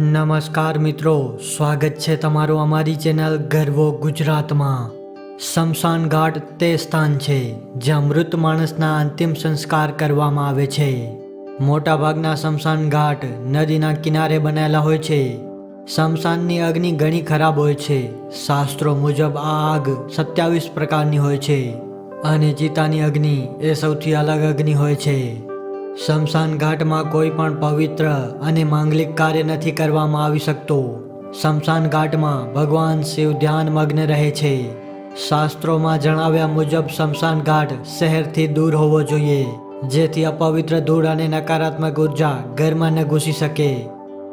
નમસ્કાર મિત્રો, સ્વાગત છે તમારું અમારી ચેનલ ગર્વો ગુજરાતમાં. શમશાન ઘાટ તે સ્થાન છે, જ્યાં મૃત માણસના અંતિમ સંસ્કાર કરવામાં આવે છે. મોટાભાગના શમશાન ઘાટ નદીના કિનારે બનાવેલા હોય છે. શમશાનની અગ્નિ ઘણી ખરાબ હોય છે. શાસ્ત્રો મુજબ આ આગ સત્યાવીસ પ્રકારની હોય છે. અને ચિતાની અગ્નિ એ સૌથી અલગ અગ્નિ હોય છે. શમશાન ઘાટમાં કોઈ પણ પવિત્ર અને માંગલિક કાર્ય નથી કરવામાં આવી શકતું. સ્મશાન ઘાટમાં ભગવાન શિવ ધ્યાન મગ્ન રહે છે. શાસ્ત્રોમાં જણાવ્યા મુજબ સ્મશાન ઘાટ શહેરથી દૂર હોવો જોઈએ, જેથી અપવિત્ર ધૂળ અને નકારાત્મક ઊર્જા ઘરમાં ન ઘૂસી શકે.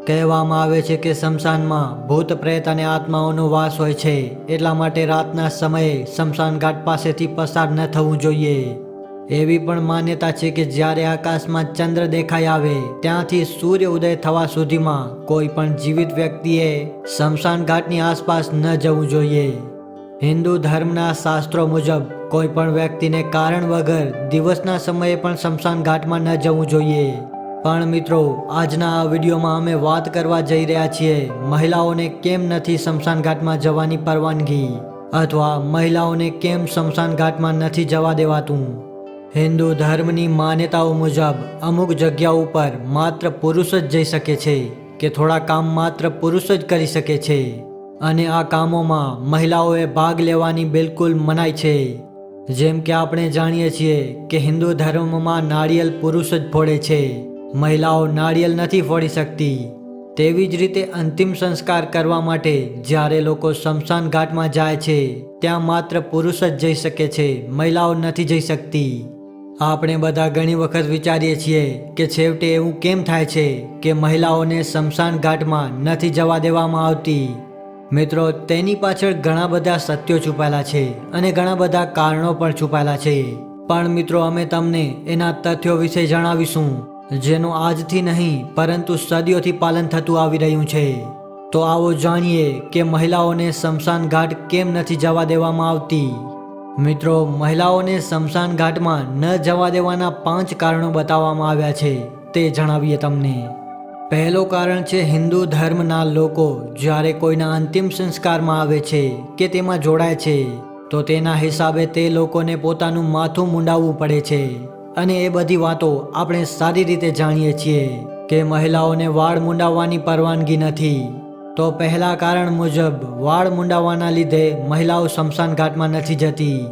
કહેવામાં આવે છે કે સ્મશાનમાં ભૂત, પ્રેત અને આત્માઓનો વાસ હોય છે, એટલા માટે રાતના સમયે સ્મશાન ઘાટ પાસેથી પસાર ન થવું જોઈએ. એવી પણ માન્યતા છે કે જ્યારે આકાશમાં ચંદ્ર દેખાઈ આવે, ત્યાંથી સૂર્ય ઉદય થવા સુધીમાં કોઈ પણ જીવિત વ્યક્તિએ શમશાન ઘાટની આસપાસ ન જવું જોઈએ. હિન્દુ ધર્મના શાસ્ત્રો મુજબ, કોઈ પણ વ્યક્તિને કારણ વગર દિવસના સમયે પણ શમશાન ઘાટમાં ન જવું જોઈએ. પણ મિત્રો, આજના આ વિડીયોમાં અમે વાત કરવા જઈ રહ્યા છીએ મહિલાઓને કેમ નથી શમશાન ઘાટમાં જવાની પરવાનગી? અથવા મહિલાઓને કેમ શમશાન ઘાટમાં નથી જવા દેવાતું? હિન્દુ ધર્મની માન્યતાઓ મુજબ અમુક જગ્યાઓ ઉપર માત્ર પુરુષ જ જઈ શકે છે કે થોડા કામ માત્ર પુરુષ જ કરી શકે છે. અને આ કામોમાં મહિલાઓએ ભાગ લેવાની બિલકુલ મનાઈ છે. જેમ કે આપણે જાણીએ છીએ કે હિન્દુ ધર્મમાં નાળિયેર પુરુષ જ ફોડે છે. મહિલાઓ નાળિયેર નથી ફોડી શકતી. તેવી જ રીતે અંતિમ સંસ્કાર કરવા માટે જ્યારે લોકો શમશાન ઘાટમાં જાય છે, ત્યાં માત્ર પુરુષ જ જઈ શકે છે, મહિલાઓ નથી જઈ શકતી. આપણે બધા ઘણી વખત વિચારીએ છીએ કે છેવટે એવું કેમ થાય છે કે મહિલાઓને શમશાન ઘાટમાં નથી જવા દેવામાં આવતી? મિત્રો, તેની પાછળ ઘણા બધા સત્યો છુપાયેલા છે અને ઘણા બધા કારણો પણ છુપાયેલા છે. પણ મિત્રો, અમે તમને એના તથ્યો વિશે જણાવીશું, જેનું આજથી નહીં, પરંતુ સદીઓથી પાલન થતું આવી રહ્યું છે. તો આવો જાણીએ કે મહિલાઓને શમશાન ઘાટ કેમ નથી જવા દેવામાં આવતી? મિત્રો, મહિલાઓને સ્મશાન ઘાટમાં ન જવા દેવાના પાંચ કારણો બતાવવામાં આવ્યા છે, તે જણાવીએ તમને. પહેલું કારણ છે હિન્દુ ધર્મના લોકો જ્યારે કોઈના અંતિમ સંસ્કારમાં આવે છે કે તેમાં જોડાય છે, તો તેના હિસાબે તે લોકોને પોતાનું માથું મુંડાવવું પડે છે. અને એ બધી વાતો આપણે સારી રીતે જાણીએ છીએ કે મહિલાઓને વાળ મુંડાવવાની પરવાનગી નથી. તો પહેલા કારણ મુજબ વાળ મુંડાવાના લીધે મહિલાઓ શમશાન ઘાટમાં નથી જતી.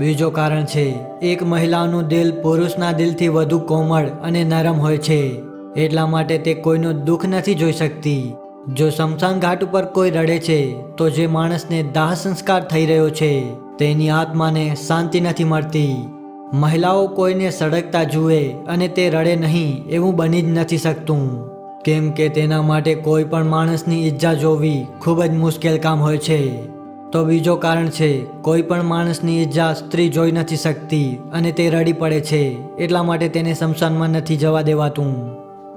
બીજો કારણ છે, એક મહિલાનું દિલ પુરુષના દિલથી વધુ કોમળ અને નરમ હોય છે. એટલા માટે તે કોઈનું દુઃખ નથી જોઈ શકતી. જો શમશાન ઘાટ ઉપર કોઈ રડે છે, તો જે માણસને દાહ સંસ્કાર થઈ રહ્યો છે, તેની આત્માને શાંતિ નથી મળતી. મહિલાઓ કોઈને સળગતા જુએ અને તે રડે નહીં એવું બની જ નથી શકતું. કેમ કે તેના માટે કોઈ પણ માણસની ઈજા જોવી ખૂબ જ મુશ્કેલ કામ હોય છે. તો બીજો કારણ છે, કોઈ પણ માણસની ઈજા સ્ત્રી જોઈ નથી શકતી અને તે રડી પડે છે, એટલા માટે તેને શમશાનમાં નથી જવા દેવાતું.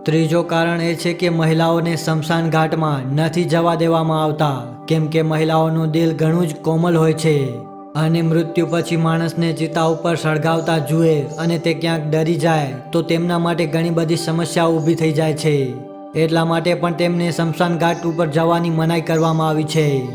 ત્રીજો કારણ એ છે કે મહિલાઓને શમશાન ઘાટમાં નથી જવા દેવામાં આવતા, કેમ કે મહિલાઓનું દિલ ઘણું જ કોમલ હોય છે અને મૃત્યુ પછી માણસને ચિતા ઉપર સળગાવતા જુએ અને તે ક્યાંક ડરી જાય, તો તેમના માટે ઘણી બધી સમસ્યાઓ ઊભી થઈ જાય છે. એટલા માટે પણ તેમને શમશાન ઘાટ ઉપર જવાની મનાઈ કરવામાં આવી છે.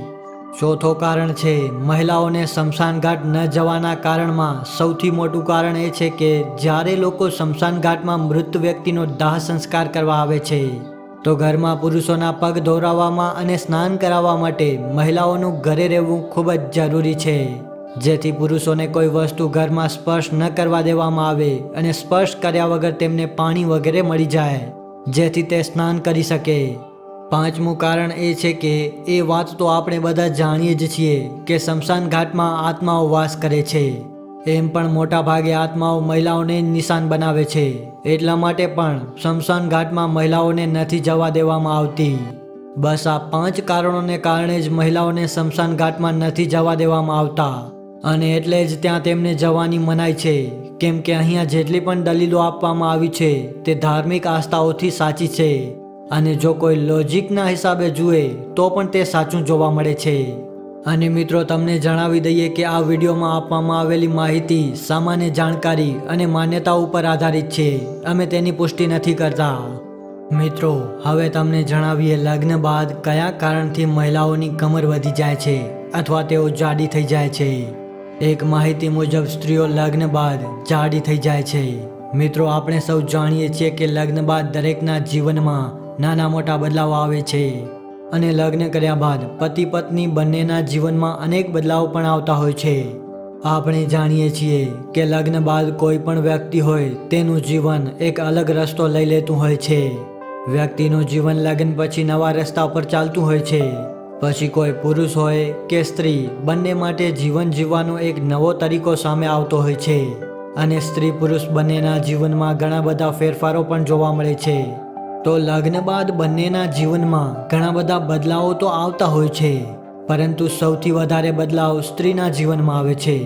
ચોથો કારણ છે, મહિલાઓને શમશાન ઘાટ ન જવાના કારણમાં સૌથી મોટું કારણ એ છે કે જ્યારે લોકો શમશાન ઘાટમાં મૃત વ્યક્તિનો દાહ સંસ્કાર કરવા આવે છે, તો ઘરમાં પુરુષોના પગ ધોરાવવામાં અને સ્નાન કરાવવા માટે મહિલાઓનું ઘરે રહેવું ખૂબ જ જરૂરી છે. જેથી પુરુષોને કોઈ વસ્તુ ઘરમાં સ્પર્શ ન કરવા દેવામાં આવે અને સ્પર્શ કર્યા વગર તેમને પાણી વગેરે મળી જાય. જેથી તે સ્નાન કરી શકે. પાંચમું કારણ એ છે કે એ વાત તો આપણે બધા જાણીએ જ છીએ કે શમશાન ઘાટમાં આત્માઓ વાસ કરે છે. એમ પણ મોટા ભાગે આત્માઓ મહિલાઓને નિશાન બનાવે છે. એટલા માટે પણ શમશાન ઘાટમાં મહિલાઓને નથી જવા દેવામાં આવતી. બસ આ પાંચ કારણોને કારણે જ મહિલાઓને શમશાન ઘાટમાં નથી જવા દેવામાં આવતા. અને એટલે જ ત્યાં તેમને જવાની મનાઈ છે. કેમ કે અહીંયા જેટલી પણ દલીલો આપવામાં આવી છે, તે ધાર્મિક આસ્થાઓથી સાચી છે. અને જો કોઈ લોજિકના હિસાબે જુએ, તો પણ તે સાચું જોવા મળે છે. અને મિત્રો, તમને જણાવી દઈએ કે આ વિડીયોમાં આપવામાં આવેલી માહિતી, સામાન્ય જાણકારી અને માન્યતા ઉપર આધારિત છે. અમે તેની પુષ્ટિ નથી કરતા. મિત્રો, હવે તમને જણાવીએ લગ્ન બાદ કયા કારણથી મહિલાઓની કમર વધી જાય છે, અથવા તેઓ જાડી થઈ જાય છે. એક માહિતી મુજબ, સ્ત્રીઓ લગ્ન બાદ જાડી થઈ જાય છે. મિત્રો, આપણે સૌ જાણીએ છીએ કે લગ્ન બાદ દરેકના જીવનમાં નાના મોટા બદલાવ આવે છે અને લગ્ન કર્યા બાદ પતિ પત્ની બંનેના જીવનમાં અનેક બદલાવ પણ આવતા હોય છે. આપણે જાણીએ છીએ કે લગ્ન બાદ કોઈ પણ વ્યક્તિ હોય, તેનું જીવન એક અલગ રસ્તો લઈ લેતું હોય છે. વ્યક્તિનું જીવન લગ્ન પછી નવા રસ્તા પર ચાલતું હોય છે. પછી કોઈ પુરુષ હોય કે સ્ત્રી, બંને માટે જીવન જીવવાનો એક નવો તરીકો સામે આવતો હોય છે. અને સ્ત્રી પુરુષ બંનેના જીવનમાં ઘણા બધા ફેરફારો પણ જોવા મળે છે. તો લગ્ન બાદ બંનેના જીવનમાં ઘણા બધા બદલાવો તો આવતા હોય છે. પરંતુ સૌથી વધારે બદલાવ સ્ત્રીના જીવનમાં આવે છે.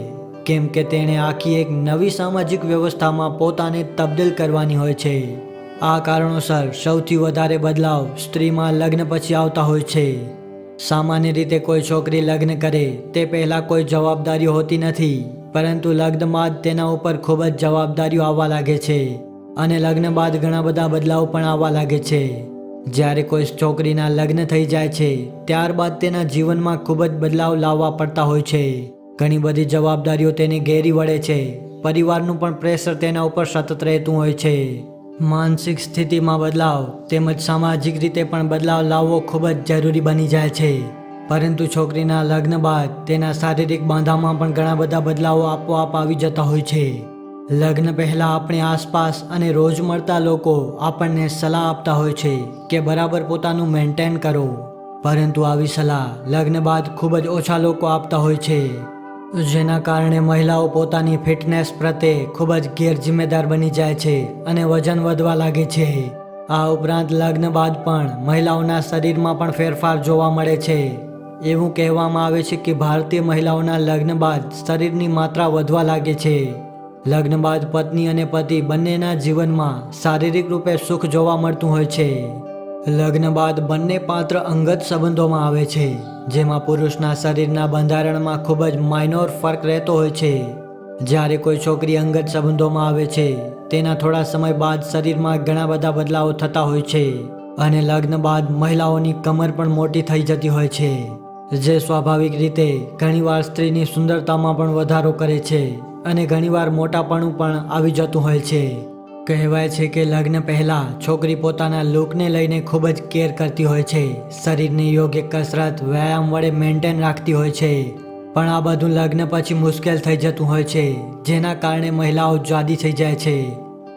કેમ કે તેણે આખી એક નવી સામાજિક વ્યવસ્થામાં પોતાને તબદીલ કરવાની હોય છે. આ કારણોસર સૌથી વધારે બદલાવ સ્ત્રીમાં લગ્ન પછી આવતા હોય છે. સામાન્ય રીતે કોઈ છોકરી લગ્ન કરે, તે પહેલાં કોઈ જવાબદારીઓ હોતી નથી, પરંતુ લગ્ન બાદ તેના ઉપર ખૂબ જ જવાબદારીઓ આવવા લાગે છે અને લગ્ન બાદ ઘણા બધા બદલાવ પણ આવવા લાગે છે. જ્યારે કોઈ છોકરીના લગ્ન થઈ જાય છે, ત્યારબાદ તેના જીવનમાં ખૂબ જ બદલાવ લાવવા પડતા હોય છે. ઘણી બધી જવાબદારીઓ તેને ઘેરી વળે છે, પરિવારનું પણ પ્રેશર તેના ઉપર સતત રહેતું હોય છે. માનસિક સ્થિતિમાં બદલાવ તેમજ સામાજિક રીતે પણ બદલાવ લાવવો ખૂબ જ જરૂરી બની જાય છે. પરંતુ છોકરીના લગ્ન બાદ તેના શારીરિક બાંધામાં પણ ઘણા બધા બદલાવો આપોઆપ આવી જતા હોય છે. લગ્ન પહેલાં આપણી આસપાસ અને રોજ મળતા લોકો આપણને સલાહ આપતા હોય છે કે બરાબર પોતાનું મેન્ટેન કરો. પરંતુ આવી સલાહ લગ્ન બાદ ખૂબ જ ઓછા લોકો આપતા હોય છે. જેના કારણે મહિલાઓ પોતાની ફિટનેસ પ્રત્યે ખૂબ જ ગેરજિમ્મેદાર બની જાય છે અને વજન વધવા લાગે છે. આ ઉપરાંત લગ્ન બાદ પણ મહિલાઓના શરીરમાં પણ ફેરફાર જોવા મળે છે. એવું કહેવામાં આવે છે કે ભારતીય મહિલાઓના લગ્ન બાદ શરીરની માત્રા વધવા લાગે છે. લગ્ન બાદ પત્ની અને પતિ બંનેના જીવનમાં શારીરિક રૂપે સુખ જોવા મળતું હોય છે. લગ્ન બાદ બંને પાત્ર અંગત સંબંધોમાં આવે છે. જેમાં પુરુષના શરીરના બંધારણમાં ખૂબ જ માઇનોર ફરક રહેતો હોય છે. જ્યારે કોઈ છોકરી અંગત સંબંધોમાં આવે છે, તેના થોડા સમય બાદ શરીરમાં ઘણા બધા બદલાવો થતા હોય છે અને લગ્ન બાદ મહિલાઓની કમર પણ મોટી થઈ જતી હોય છે, જે સ્વાભાવિક રીતે ઘણીવાર સ્ત્રીની સુંદરતામાં પણ વધારો કરે છે અને ઘણીવાર મોટાપણું પણ આવી જતું હોય છે. કહેવાય છે કે લગ્ન પહેલાં છોકરી પોતાના લુકને લઈને ખૂબ જ કેર કરતી હોય છે. શરીરની યોગ્ય કસરત, વ્યાયામ વડે મેન્ટેન રાખતી હોય છે. પણ આ બધું લગ્ન પછી મુશ્કેલ થઈ જતું હોય છે, જેના કારણે મહિલાઓ જાદી થઈ જાય છે.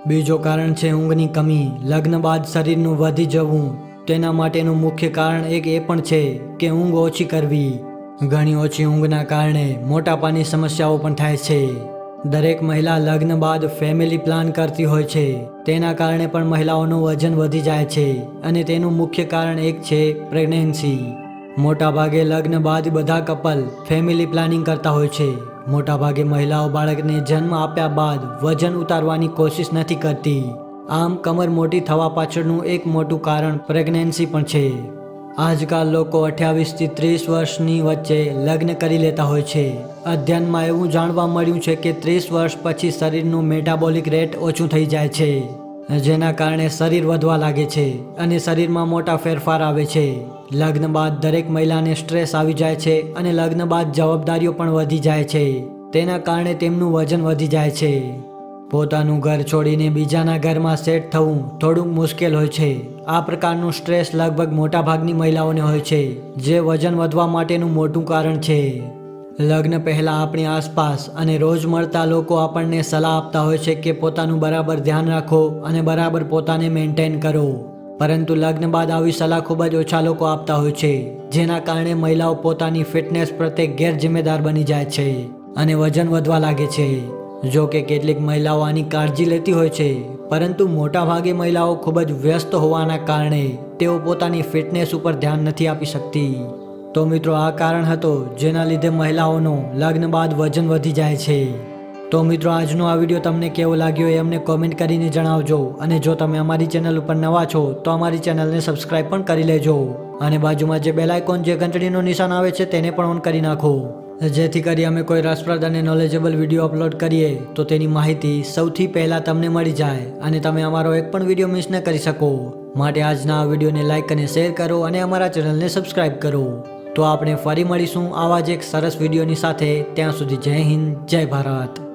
બીજો કારણ છે ઊંઘની કમી. લગ્ન બાદ શરીરનું વધી જવું, તેના માટેનું મુખ્ય કારણ એક એ પણ છે કે ઊંઘ ઓછી કરવી. ઘણી ઓછી ઊંઘના કારણે મોટાપાની સમસ્યાઓ પણ થાય છે. દરેક મહિલા લગ્ન બાદ ફેમિલી પ્લાન કરતી હોય છે. તેના કારણે પણ મહિલાઓનું વજન વધી જાય છે અને તેનું મુખ્ય કારણ એક છે પ્રેગ્નન્સી મોટાભાગે લગ્ન બાદ બધા કપલ ફેમિલી પ્લાનિંગ કરતા હોય છે. મોટાભાગે મહિલાઓ બાળકને જન્મ આપ્યા બાદ વજન ઉતારવાની કોશિશ નથી કરતી. આમ કમર મોટી થવા પાછળનું એક મોટું કારણ પ્રેગ્નન્સી પણ છે. આજકાલ લોકો અઠ્યાવીસથી ત્રીસ વર્ષની વચ્ચે લગ્ન કરી લેતા હોય છે. અધ્યયનમાં એવું જાણવા મળ્યું છે કે ત્રીસ વર્ષ પછી શરીરનું મેટાબોલિક રેટ ઓછું થઈ જાય છે, જેના કારણે શરીર વધવા લાગે છે અને શરીરમાં મોટા ફેરફાર આવે છે. લગ્ન બાદ દરેક મહિલાને સ્ટ્રેસ આવી જાય છે અને લગ્ન બાદ જવાબદારીઓ પણ વધી જાય છે. તેના કારણે તેમનું વજન વધી જાય છે. પોતાનું ઘર છોડીને બીજાના ઘરમાં સેટ થવું થોડુંક મુશ્કેલ હોય છે. આ પ્રકારનું સ્ટ્રેસ લગભગ મોટાભાગની મહિલાઓને હોય છે, જે વજન વધવા માટેનું મોટું કારણ છે. લગ્ન પહેલાં આપણી આસપાસ અને રોજ મળતા લોકો આપણને સલાહ આપતા હોય છે કે પોતાનું બરાબર ધ્યાન રાખો અને બરાબર પોતાને મેન્ટેન કરો. પરંતુ લગ્ન બાદ આવી સલાહ ખૂબ જ ઓછા લોકો આપતા હોય છે, જેના કારણે મહિલાઓ પોતાની ફિટનેસ પ્રત્યે ગેરજિમ્મેદાર બની જાય છે અને વજન વધવા લાગે છે. જો કે કેટલીક મહિલાઓ આની કાળજી લેતી હોય છે, પરંતુ મોટાભાગે મહિલાઓ ખૂબ જ વ્યસ્ત હોવાના કારણે તેઓ પોતાની ફિટનેસ ઉપર ધ્યાન નથી આપી શકતી. તો મિત્રો, આ કારણ હતો જેના લીધે મહિલાઓનું લગ્ન બાદ વજન વધી જાય છે. તો મિત્રો, આજનો આ વીડિયો તમને કેવો લાગ્યો એ અમને કોમેન્ટ કરીને જણાવજો અને જો તમે અમારી ચેનલ ઉપર નવા છો, તો અમારી ચેનલને સબસ્ક્રાઈબ પણ કરી લેજો. અને બાજુમાં જે બેલ આઇકોન જે ઘંટડીનું નિશાન આવે છે, તેને પણ ઓન કરી નાખો. જેથી કરી અમે કોઈ રસપ્રદ અને નોલેજેબલ વીડિયો અપલોડ કરીએ, તો તેની માહિતી સૌથી પહેલાં તમને મળી જાય અને તમે અમારો એક પણ વીડિયો મિસ ન કરી શકો. માટે આજના વિડીયોને લાઇક અને શેર કરો અને અમારા ચેનલને સબસ્ક્રાઇબ કરો. તો આપણે ફરી મળીશું આવા જ એક સરસ વિડીયોની સાથે. ત્યાં સુધી જય હિન્દ, જય ભારત.